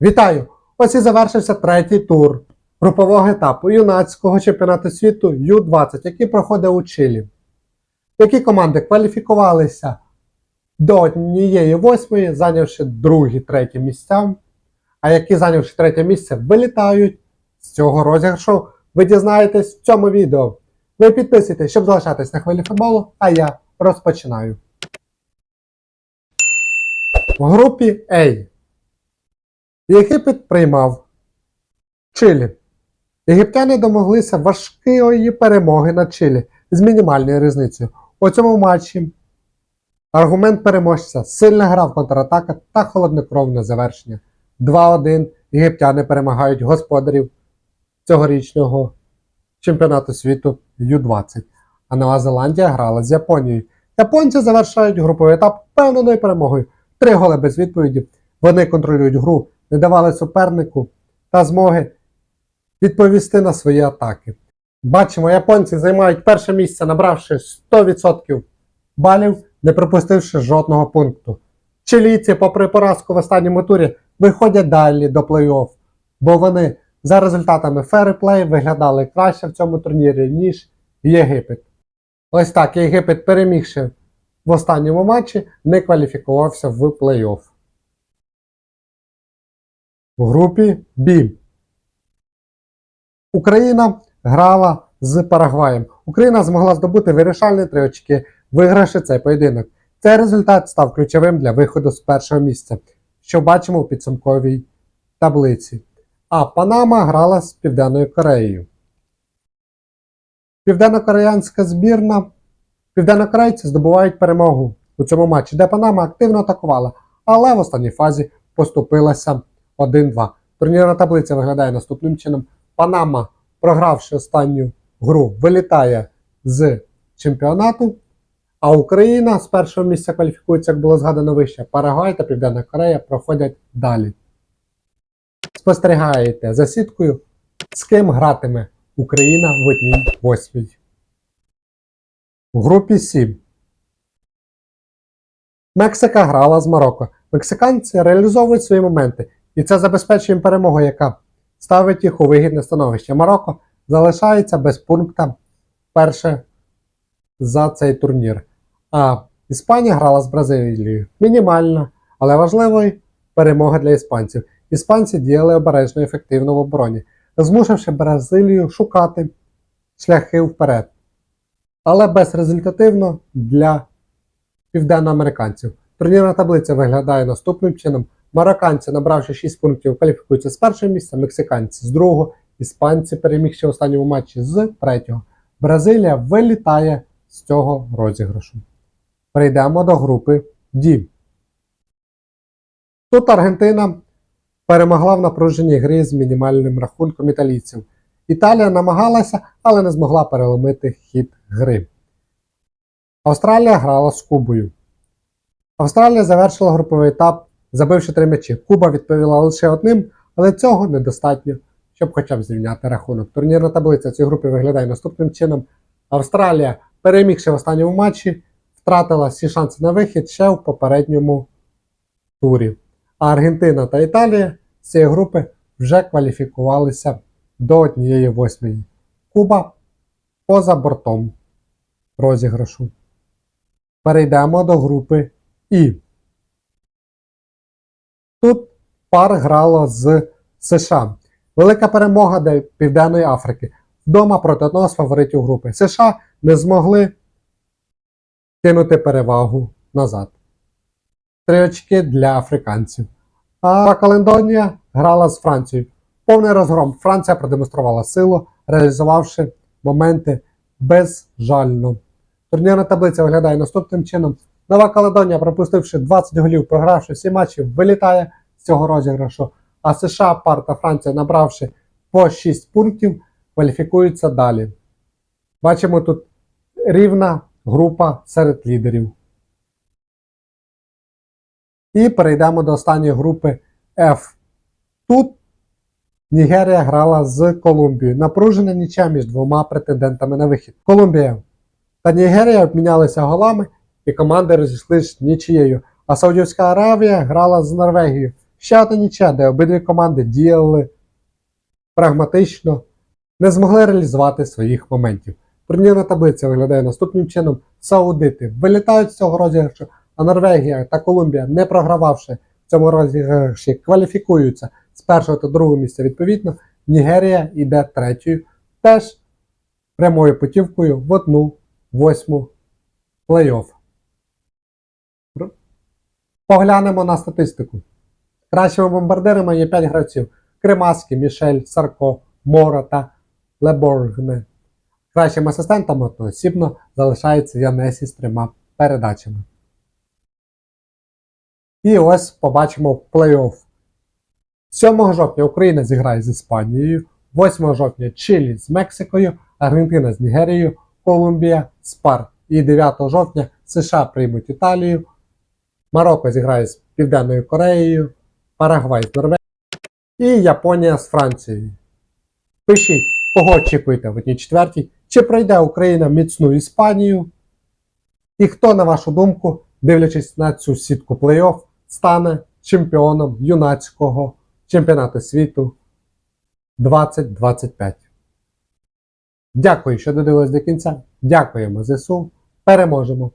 Вітаю! Ось і завершився третій тур групового етапу юнацького чемпіонату світу Ю-20, який проходить у Чилі. Які команди кваліфікувалися до однієї восьмої, зайнявши другі, треті місця, а які, зайнявши третє місце, вилітають з цього розіграшу, ви дізнаєтесь в цьому відео. Ви підписуйтесь, щоб залишатись на хвилі футболу, а я розпочинаю. В групі А. Єгипет приймав Чилі. Єгиптяни домоглися важкої перемоги над Чилі з мінімальною різницею. У цьому матчі аргумент переможця сильна гра в контратака та холоднокровне завершення. 2-1 єгиптяни перемагають господарів цьогорічного чемпіонату світу Ю-20. А Нова Зеландія грала з Японією. Японці завершають груповий етап впевненою перемогою. Три голи без відповіді. Вони контролюють гру, не давали супернику та змоги відповісти на свої атаки. Бачимо, японці займають перше місце, набравши 100% балів, не пропустивши жодного пункту. Чилійці, попри поразку в останньому турі, виходять далі до плей-офф, бо вони за результатами ферреплей виглядали краще в цьому турнірі, ніж Єгипет. Ось так Єгипет, перемігши в останньому матчі, не кваліфікувався в плей-офф. В групі Б. Україна грала з Парагваєм. Україна змогла здобути вирішальні три очки, вигравши цей поєдинок. Цей результат став ключовим для виходу з першого місця, що бачимо у підсумковій таблиці. А Панама грала з Південною Кореєю. Південно-кореянська збірна. Південнокорейці здобувають перемогу у цьому матчі, де Панама активно атакувала, але в останній фазі поступилася 1-2. Турнірна таблиця виглядає наступним чином. Панама, програвши останню гру, вилітає з чемпіонату. А Україна з першого місця кваліфікується, як було згадано вище. Парагвай та Південна Корея проходять далі. Спостерігаєте за сіткою, з ким гратиме Україна в одній восьмій. У групі 7. Мексика грала з Марокко. Мексиканці реалізовують свої моменти, і це забезпечує їм перемогу, яка ставить їх у вигідне становище. Марокко залишається без пункта перше за цей турнір. А Іспанія грала з Бразилією. Мінімальна, але важлива перемога для іспанців. Іспанці діяли обережно ефективно в обороні, змусивши Бразилію шукати шляхи вперед. Але безрезультативно для південноамериканців. Турнірна таблиця виглядає наступним чином. Марокканці, набравши 6 пунктів, кваліфікуються з першого місця, мексиканці з другого, іспанці, перемігши в останньому матчі з третього. Бразилія вилітає з цього розіграшу. Перейдемо до групи D. Тут Аргентина перемогла в напруженій грі з мінімальним рахунком італійців. Італія намагалася, але не змогла переломити хід гри. Австралія грала з Кубою. Австралія завершила груповий етап, забивши три м'ячі. Куба відповіла лише одним, але цього недостатньо, щоб хоча б зрівняти рахунок. Турнірна таблиця цієї групи виглядає наступним чином. Австралія, перемігши в останньому матчі, втратила всі шанси на вихід ще в попередньому турі. А Аргентина та Італія з цієї групи вже кваліфікувалися до однієї восьмої. Куба поза бортом розіграшу. Перейдемо до групи І. Тут пар грало з США. Велика перемога для Південної Африки. Вдома проти одного з фаворитів групи. США не змогли кинути перевагу назад. Три очки для африканців. А Календонія грала з Францією. Повний розгром. Франція продемонструвала силу, реалізувавши моменти безжально. Турнірна таблиця виглядає наступним чином. Нова Каледонія, пропустивши 20 голів, програвши всі матчі, вилітає з цього розіграшу. А США, Пар та Франція, набравши по 6 пунктів, кваліфікуються далі. Бачимо тут рівна група серед лідерів. І перейдемо до останньої групи F. Тут Нігерія грала з Колумбією. Напружена нічя між двома претендентами на вихід. Колумбія та Нігерія обмінялися голами, і команди розійшлися нічією. А Саудівська Аравія грала з Норвегією. ще одна нічия, де обидві команди діяли прагматично, не змогли реалізувати своїх моментів. Турнірна таблиця виглядає наступним чином: Саудити вилітають з цього розіграшу, а Норвегія та Колумбія, не програвавши в цьому розіграші, кваліфікуються з першого та другого місця відповідно. Нігерія йде третьою, теж прямою путівкою в одну восьму плей-офф. Поглянемо на статистику. Кращими бомбардирами є 5 гравців: Кремаски, Мішель, Сарко, Мора та Леборгне. Кращими асистентами одноосібно залишається Янесі з трьома передачами. І ось побачимо плей-офф. 7 жовтня Україна зіграє з Іспанією, 8 жовтня Чилі з Мексикою, Аргентина з Нігерією, Колумбія з Пар. І 9 жовтня США приймуть Італію, Марокко зіграє з Південною Кореєю, Парагвай з Норвегією і Японія з Францією. Пишіть, кого очікуєте в одній четвертій, чи пройде Україна міцну Іспанію, і хто, на вашу думку, дивлячись на цю сітку плей-офф, стане чемпіоном юнацького чемпіонату світу 2025. Дякую, що додивились до кінця. Дякуємо ЗСУ. Переможемо!